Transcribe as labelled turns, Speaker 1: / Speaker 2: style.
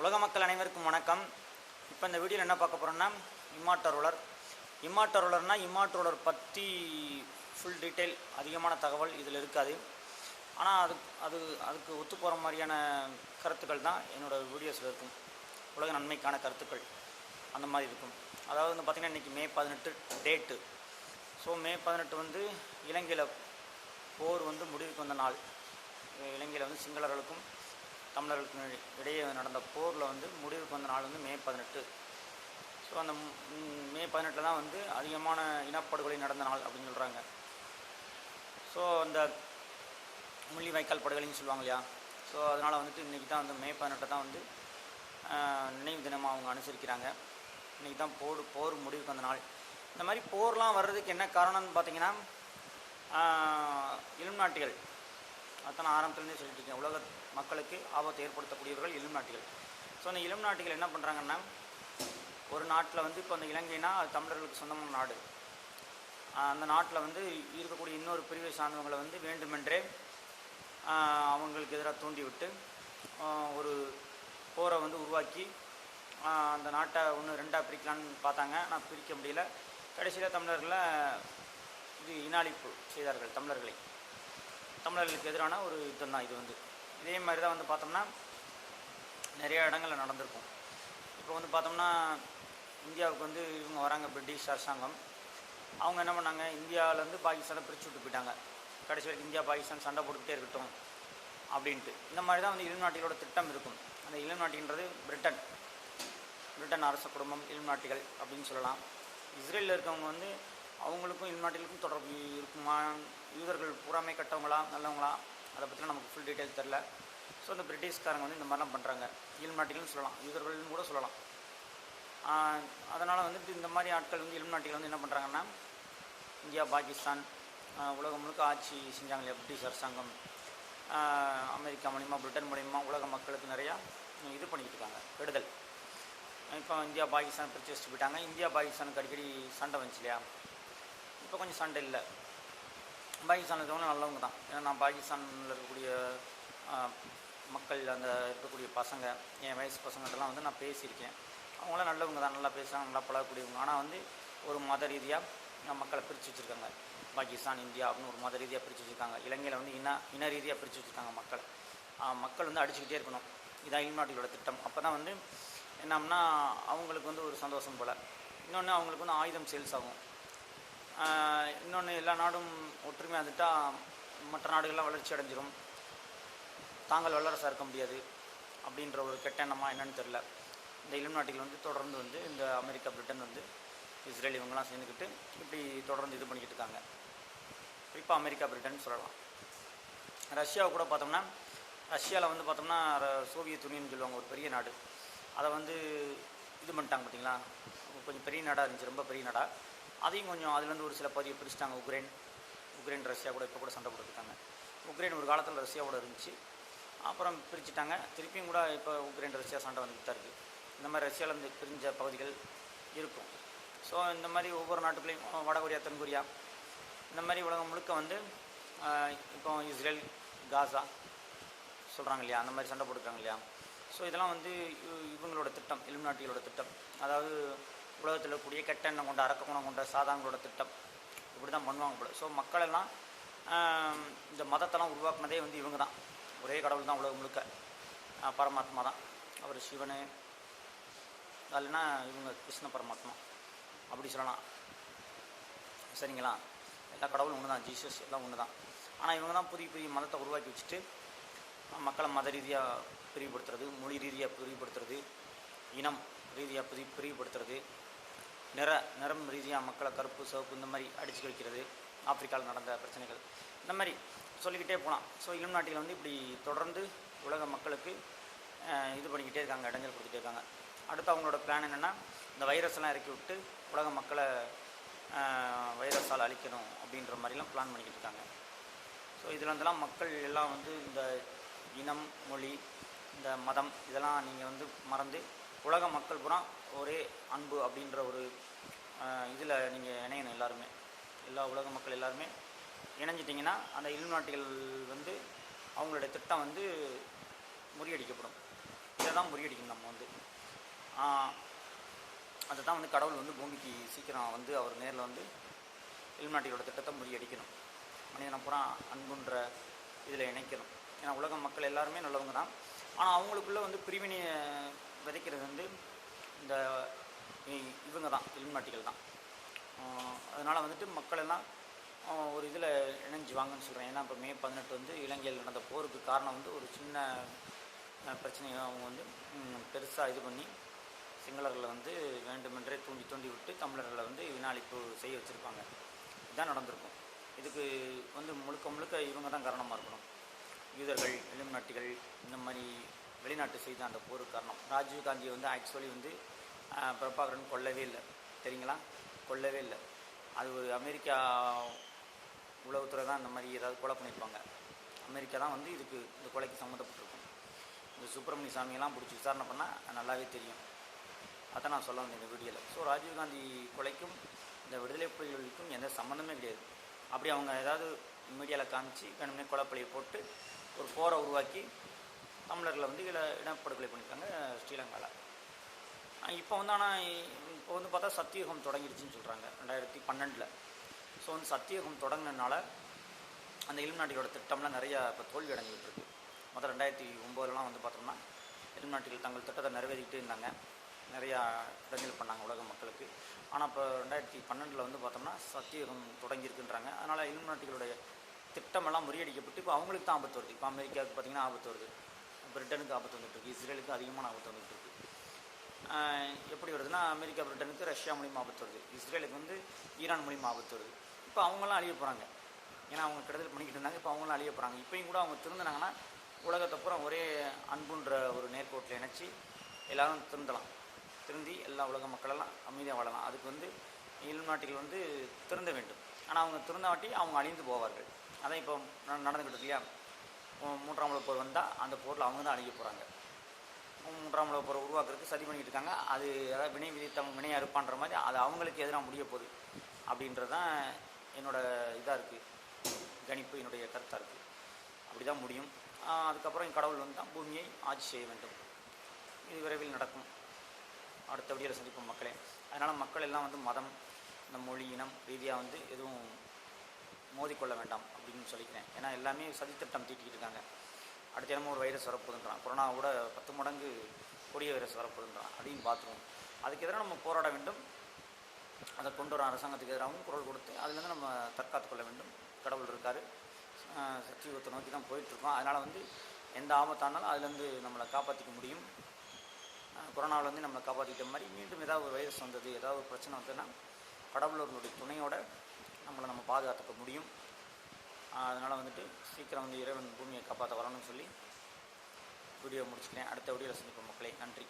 Speaker 1: உலக மக்கள் அனைவருக்கும் வணக்கம். இப்போ இந்த வீடியோவில் என்ன பார்க்க போகிறோம்னா இம்மாட்டருளர் இம்மாட்டருளர்னா இம்மாட்டருளர் பற்றி ஃபுல் டீட்டெயில் அதிகமான தகவல் இதில் இருக்காது. ஆனால் அது அது அதுக்கு ஒத்து போகிற மாதிரியான கருத்துக்கள் தான் என்னோடய வீடியோஸில் இருக்கும். உலக நன்மைக்கான கருத்துக்கள் அந்த மாதிரி இருக்கும். அதாவது வந்து பார்த்திங்கன்னா இன்றைக்கி மே பதினெட்டு டேட்டு ஸோ மே பதினெட்டு வந்து இலங்கையில் போர் வந்து முடிவுக்கு வந்த நாள். இலங்கையில் வந்து சிங்களர்களுக்கும் தமிழர்களுக்கு இடையே- நடந்த போரில் வந்து முடிவுக்கு வந்த நாள் வந்து மே பதினெட்டு. ஸோ அந்த மே பதினெட்டில் தான் வந்து அதிகமான இனப்படுகொலை நடந்த நாள் அப்படின்னு சொல்கிறாங்க ஸோ அந்த முள்ளிவாய்க்கால் படுகொலைன்னு சொல்லுவாங்க இல்லையா? ஸோ அதனால் வந்துட்டு இன்றைக்கி தான் வந்து மே பதினெட்டை தான் வந்து நினைவு தினமாக அவங்க அனுசரிக்கிறாங்க. இன்றைக்கி தான் போர் போர் முடிவுக்கு வந்த நாள். இந்த மாதிரி போர்லாம் வர்றதுக்கு என்ன காரணம்னு பார்த்தீங்கன்னா இளம் நாட்டிகள். அதான் ஆரம்பத்துலேருந்தே சொல்லிட்டு இருக்கேன். உலக மக்களுக்கு ஆபத்தை ஏற்படுத்தக்கூடியவர்கள் இளம் நாட்டிகள். ஸோ அந்த இளம் நாட்டிகள் என்ன பண்ணுறாங்கன்னா ஒரு நாட்டில் வந்து இப்போ அந்த இலங்கைனா அது தமிழர்களுக்கு சொந்தமான நாடு. அந்த நாட்டில் வந்து இருக்கக்கூடிய இன்னொரு பிரிவை சார்ந்தவங்களை வந்து வேண்டுமென்றே அவங்களுக்கு எதிராக தூண்டிவிட்டு ஒரு போரை வந்து உருவாக்கி அந்த நாட்டை ஒன்று ரெண்டாக பிரிக்கலான்னு பார்த்தாங்க. ஆனால் பிரிக்க முடியல. கடைசியில் தமிழர்களை இது இனாளிப்பு செய்தார்கள் தமிழர்களை. தமிழர்களுக்கு எதிரான ஒரு யுத்தம் தான் இது வந்து. இதே மாதிரி தான் வந்து பார்த்தோம்னா நிறைய இடங்களில் நடந்திருக்கும். இப்போ வந்து பார்த்தோம்னா இந்தியாவுக்கு வந்து இவங்க வராங்க பிரிட்டிஷ் அரசாங்கம். அவங்க என்ன பண்ணாங்க? இந்தியாவிலேருந்து பாகிஸ்தானை பிரித்து விட்டு போயிட்டாங்க. கடைசி வரைக்கும் இந்தியா பாகிஸ்தான் சண்டை போட்டுக்கிட்டே இருக்கட்டும் அப்படின்ட்டு. இந்த மாதிரி தான் வந்து இளம் நாட்டிகளோட திட்டம் இருக்கும். அந்த இளம் நாட்டின்றது பிரிட்டன். பிரிட்டன் அரச குடும்பம் இளம் நாட்டிகள் அப்படின்னு சொல்லலாம். இஸ்ரேலில் இருக்கவங்க வந்து அவங்களுக்கும் இளம் நாட்டிகளுக்கும் தொடர்பு இருக்குமா? யூதர்கள் பூராமை கட்டவங்களா? நல்லவங்களா? அதை பற்றிலாம் நமக்கு ஃபுல் டீட்டெயில் தெரில. ஸோ இந்த பிரிட்டிஷ்காரங்க வந்து இந்த மாதிரிலாம் பண்ணுறாங்க இளம் நாட்டிகள்னு சொல்லலாம். யூதர்கள்னு கூட சொல்லலாம். அதனால் வந்துட்டு இந்த மாதிரி ஆட்கள் வந்து இளம் நாட்டிகள் வந்து என்ன பண்ணுறாங்கன்னா இந்தியா பாகிஸ்தான் உலகம் முழுக்க ஆட்சி செஞ்சாங்க இல்லையா பிரிட்டிஷ் அரசாங்கம். அமெரிக்கா மூலிமா பிரிட்டன் மூலிமா உலக மக்களுக்கு நிறையா இது பண்ணிக்கிட்டு இருக்காங்க. விடுதல் இப்போ இந்தியா பாகிஸ்தான் பிரித்து வச்சுட்டு போயிட்டாங்க. இந்தியா பாகிஸ்தானுக்கு அடிக்கடி சண்டை வந்துச்சு இல்லையா? இப்போ கொஞ்சம் சண்டை இல்லை. பாகிஸ்தானில் இருக்கவங்க நல்லவங்க தான். ஏன்னா நான் பாகிஸ்தானில் இருக்கக்கூடிய மக்கள் அந்த இருக்கக்கூடிய பசங்க என் வயசு பசங்கள்ட்டெல்லாம் வந்து நான் பேசியிருக்கேன். அவங்களாம் நல்லவங்க தான் நல்லா பேசுகிறாங்க நல்லா பழகக்கூடியவங்க. ஆனால் வந்து ஒரு மத ரீதியாக மக்களை பிரித்து வச்சுருக்காங்க. பாகிஸ்தான் இந்தியா அப்படின்னு ஒரு மத ரீதியாக பிரித்து வச்சுருக்காங்க. இலங்கையில் வந்து இன இன ரீதியாக பிரித்து வச்சுருக்காங்க மக்கள். மக்கள் வந்து அடிச்சுக்கிட்டே இருக்கணும். இதான் இல்நாட்டிகளோட திட்டம். அப்போ தான் வந்து என்னம்னா அவங்களுக்கு வந்து ஒரு சந்தோஷம் போல். இன்னொன்று அவங்களுக்கு வந்து ஆயுதம் சேல்ஸ் ஆகும். இன்னொன்று எல்லா நாடும் ஒற்றுமையாக இருந்துட்டால் மற்ற நாடுகள்லாம் வளர்ச்சி அடைஞ்சிரும். தாங்கள் வல்லரசாக இருக்க முடியாது அப்படின்ற ஒரு கெட்ட எண்ணமாக என்னன்னு தெரில இந்த இளம் நாட்டில் வந்து தொடர்ந்து வந்து இந்த அமெரிக்கா பிரிட்டன் வந்து இஸ்ரேல் இவங்கெல்லாம் சேர்ந்துக்கிட்டு இப்படி தொடர்ந்து இது பண்ணிக்கிட்டு இருக்காங்க. குறிப்பாக அமெரிக்கா பிரிட்டன் சொல்லலாம். ரஷ்யாவை கூட பார்த்தோம்னா ரஷ்யாவில் வந்து பார்த்தோம்னா சோவியத் யூனியன் சொல்லுவாங்க ஒரு பெரிய நாடு. அதை வந்து இது பண்ணிட்டாங்க பார்த்தீங்களா? கொஞ்சம் பெரிய நாடாக இருந்துச்சு ரொம்ப பெரிய நாடாக அதையும் கொஞ்சம் அதுலேருந்து ஒரு சில பகுதியை பிரிச்சுட்டாங்க உக்ரைன் உக்ரைன் ரஷ்யா கூட இப்போ கூட சண்டை போட்டுருக்காங்க உக்ரைன் ஒரு காலத்தில் ரஷ்யாவோட இருந்துச்சு. அப்புறம் பிரிச்சுட்டாங்க. திருப்பியும் கூட இப்போ உக்ரைன் ரஷ்யா சண்டை வந்துட்டு தான் இருக்குது இந்த மாதிரி ரஷ்யாவிலேருந்து பிரிஞ்ச பகுதிகள் இருக்கும். ஸோ இந்த மாதிரி ஒவ்வொரு நாட்டுக்குள்ளேயும் வடகொரியா தென்கொரியா தென் கொரியா இந்த மாதிரி உலகம் முழுக்க வந்து இப்போ இஸ்ரேல் காசா சொல்கிறாங்க இல்லையா? அந்த மாதிரி சண்டை போட்டுருக்காங்க இல்லையா? ஸோ இதெல்லாம் வந்து இவங்களோட திட்டம் இலும் நாட்டிகளோட திட்டம். அதாவது உலகத்தில் இருக்கக்கூடிய கெட்ட எண்ணம் கொண்ட அரக்க குணம் கொண்ட சாதாங்களோட திட்டம். இப்படி தான் பண்ணுவாங்க போல. ஸோ மக்களெல்லாம் இந்த மதத்தெல்லாம் உருவாக்குனதே வந்து இவங்க தான் ஒரே கடவுள் தான் உலகம் முழுக்க. பரமாத்மா தான். அவர் சிவனு இல்லைன்னா இவங்க கிருஷ்ண பரமாத்மா. அப்படி சொல்லலாம். சரிங்களா? எல்லா கடவுளும் ஒன்று தான் ஜீசஸ் எல்லாம் ஒன்று தான் ஆனால் இவங்க தான் புதிய புதிய மதத்தை உருவாக்கி வச்சுட்டு மக்களை மத ரீதியாக பிரிவுபடுத்துறது மொழி ரீதியாக பிரிவுபடுத்துறது இனம் ரீதியாக பிரி பிரிவுபடுத்துறது நிற நிறம் ரீதியாக மக்களை கருப்பு சிவப்பு இந்த மாதிரி அடித்து வைக்கிறது ஆப்பிரிக்காவில் நடந்த பிரச்சனைகள். இந்த மாதிரி சொல்லிக்கிட்டே போகலாம் ஸோ இளம் நாட்டில் வந்து இப்படி தொடர்ந்து உலக மக்களுக்கு இது பண்ணிக்கிட்டே இருக்காங்க இடைஞ்சல் கொடுத்துட்டே இருக்காங்க. அடுத்து அவங்களோட பிளான் என்னென்னா இந்த வைரஸ் எல்லாம் இறக்கி விட்டு உலக மக்களை வைரஸால் அழிக்கணும் அப்படின்ற மாதிரிலாம் பிளான் பண்ணிக்கிட்டு இருக்காங்க. ஸோ இதில் இருந்தெல்லாம் மக்கள் எல்லாம் வந்து இந்த இனம் மொழி இந்த மதம் இதெல்லாம் நீங்கள் வந்து மறந்து உலக மக்கள் பூரா ஒரே அன்பு அப்படின்ற ஒரு இதில் நீங்கள் இணையணும் எல்லாருமே. எல்லா உலக மக்கள் எல்லாருமே இணைஞ்சிட்டிங்கன்னா அந்த இல்நாட்டிகள் வந்து அவங்களுடைய திட்டம் வந்து முறியடிக்கப்படும். இதை தான் முறியடிக்கணும் நம்ம வந்து. அதை தான் வந்து கடவுள் வந்து பூமிக்கு சீக்கிரம் வந்து அவர் நேரில் வந்து இல்நாட்டிகளோட திட்டத்தை முறியடிக்கணும். மனிதனை பூரா அன்புன்ற இதில் இணைக்கணும். ஏன்னா உலக மக்கள் எல்லாருமே நல்லவங்க தான். ஆனால் அவங்களுக்குள்ளே வந்து பிரிவினையை விதைக்கிறது வந்து இந்த இவங்க தான் இல்நாட்டிகள் தான். அதனால் வந்துட்டு மக்கள் எல்லாம் ஒரு இதில் இணைஞ்சு வாங்கன்னு சொல்கிறேன் ஏன்னா இப்போ மே பதினெட்டு வந்து இலங்கையில் நடந்த போருக்கு காரணம் வந்து ஒரு சின்ன பிரச்சனையை அவங்க வந்து பெருசாக இது பண்ணி சிங்களர்களை வந்து வேண்டுமென்றே தூண்டி தூண்டி விட்டு தமிழர்களை வந்து வினாளிப்பு செய்ய வச்சுருப்பாங்க. இதுதான் நடந்திருக்கும். இதுக்கு வந்து முழுக்க முழுக்க இவங்க தான் காரணமாக இருக்கணும். யூதர்கள் இளம்நாட்டிகள் இந்த மாதிரி வெளிநாட்டு செய்த அந்த போருக்கு காரணம். ராஜீவ் காந்தியை வந்து ஆக்சுவலி வந்து பிரபாகரன் கொல்லவே இல்லை. தெரியுங்களா? கொல்லவே இல்லை. அது ஒரு அமெரிக்கா உளவுத்துறை தான் இந்த மாதிரி ஏதாவது கொலை பண்ணியிருப்பாங்க. அமெரிக்கா தான் வந்து இதுக்கு இந்த கொலைக்கு சம்மந்தப்பட்டிருக்கும். இந்த சுப்பிரமணிய சாமியெல்லாம் பிடிச்சி விசாரணை பண்ணால் நல்லாவே தெரியும். அதான் நான் சொல்ல வந்தேன் இந்த வீடியோவில் ஸோ ராஜீவ்காந்தி கொலைக்கும் இந்த விடுதலை புலிகளுக்கும் எந்த சம்மந்தமே கிடையாது. அப்படி அவங்க ஏதாவது மீடியாவில் காமிச்சு வேணும்னே கொலைப்பழியை போட்டு ஒரு போரை உருவாக்கி தமிழர்களை வந்து இட இனப்படுகொலை பண்ணியிருக்காங்க ஸ்ரீலங்காவில் இப்போ வந்து ஆனால் இப்போ வந்து பார்த்தா சத்தியுகம் தொடங்கிடுச்சின்னு சொல்கிறாங்க ரெண்டாயிரத்தி பன்னெண்டில். ஸோ வந்து சத்தியுகம் தொடங்கினால அந்த இல்நாட்டிகளோட திட்டம்லாம் நிறையா இப்போ தோல்வி அடைஞ்சிட்டு இருக்கு மொதல் ரெண்டாயிரத்தி ஒம்போதுலலாம் வந்து பார்த்தோம்னா இல்நாட்டிகள் தங்கள் திட்டத்தை நிறைவேறிக்கிட்டே இருந்தாங்க. நிறையா இடங்கள் பண்ணாங்க உலக மக்களுக்கு. ஆனால் இப்போ ரெண்டாயிரத்தி பன்னெண்டில் வந்து பார்த்தோம்னா சத்தியுகம் தொடங்கியிருக்குன்றாங்க. அதனால் இல்நாட்டிகளுடைய திட்டமெல்லாம் முறியடிக்கப்பட்டு இப்போ அவங்களுக்கு தான் ஆபத்து வருது. இப்போ அமெரிக்காவுக்கு பார்த்திங்கன்னா ஆபத்து வருது. பிரிட்டனுக்கு ஆபத்து வந்துட்டு இருக்கு இஸ்ரேலுக்கு அதிகமான ஆபத்து வந்துட்டு இருக்கு எப்படி வருதுன்னா அமெரிக்கா பிரிட்டனுக்கு ரஷ்யா மூலியமாக ஆபத்து வருது இஸ்ரேலுக்கு வந்து ஈரான் மூலியமாக ஆபத்து வருது இப்போ அவங்களாம் அழிய போகிறாங்க. ஏன்னா அவங்க கெடுதல் பண்ணிக்கிட்டு இருந்தாங்க. இப்போ அவங்களும் அழிய போகிறாங்க. இப்பயும் கூட அவங்க திருந்தினாங்கன்னா உலகத்தை பூரா ஒரே அன்புன்ற ஒரு நேர்கோட்டில் இணைச்சி எல்லோரும் திருந்தலாம். திருந்தி எல்லா உலக மக்களெல்லாம் அமைதியாக வாழலாம். அதுக்கு வந்து இல்நாட்டிகள் வந்து திருந்த வேண்டும். ஆனால் அவங்க திருந்தாட்டி அவங்க அழிந்து போவார்கள். அதான் இப்போ நடந்துக்கிட்டு இல்லையா? மூன்றாம் உலக போர் வந்தால் அந்த போரில் அவங்க தான் அழிய போகிறாங்க மூன்றாம் உலகப் போரை உருவாக்குறதுக்கு சதி பண்ணிக்கிட்டு இருக்காங்க அது அதாவது வினை விதித்தவங்க வினையாக இருப்பான்ற மாதிரி அது அவங்களுக்கு எதிராக முடிய போகுது அப்படின்றது தான் என்னோட இதாக இருக்குது கணிப்பு என்னுடைய கருத்தாக இருக்குது அப்படி தான் முடியும் அதுக்கப்புறம் கடவுள் வந்து தான் பூமியை ஆட்சி செய்ய வேண்டும். இது விரைவில் நடக்கும். அடுத்த வீடியோவில் சந்திப்போம் மக்களே. அதனால் மக்கள் எல்லாம் வந்து மதம் இந்த மொழி இனம் ரீதியாக வந்து எதுவும் மோதிக்கொள்ள வேண்டாம் அப்படின்னு சொல்லிக்கிறேன். ஏன்னா எல்லாமே சதித்திட்டம் தீட்டிக்கிட்டு இருக்காங்க. அடுத்த தினமும் ஒரு வைரஸ் வரப்போகுதுன்றான். கொரோனாவோட பத்து மடங்கு கொடிய வைரஸ் வரப்போகுதுன்றான். அதையும் பார்த்துருவோம். அதுக்கு எதிராக நம்ம போராட வேண்டும். அதை கொண்டு வர அரசாங்கத்துக்கு எதிராகவும் குரல் கொடுத்து அதுலேருந்து நம்ம தற்காத்து கொள்ள வேண்டும். கடவுள் இருக்கார். சத்தியுகத்தை நோக்கி தான் போயிட்டுருக்கோம். அதனால் வந்து எந்த ஆபத்தானாலும் அதுலேருந்து நம்மளை காப்பாற்றிக்க முடியும். கொரோனாவில் வந்து நம்மளை காப்பாற்றிக்கிட்ட மாதிரி மீண்டும் ஏதாவது ஒரு வைரஸ் வந்தது ஏதாவது ஒரு பிரச்சனை வந்ததுன்னா கடவுளர்களுடைய துணையோட நம்மளை நம்ம பாதுகாத்துக்க முடியும். அதனால் வந்துட்டு சீக்கிரம் வந்து இறைவன் பூமியை காப்பாற்ற வரணும்னு சொல்லி வீடியோ முடிச்சுக்கிறேன். அடுத்த வீடியோவில் சந்திப்போம் மக்களே. நன்றி.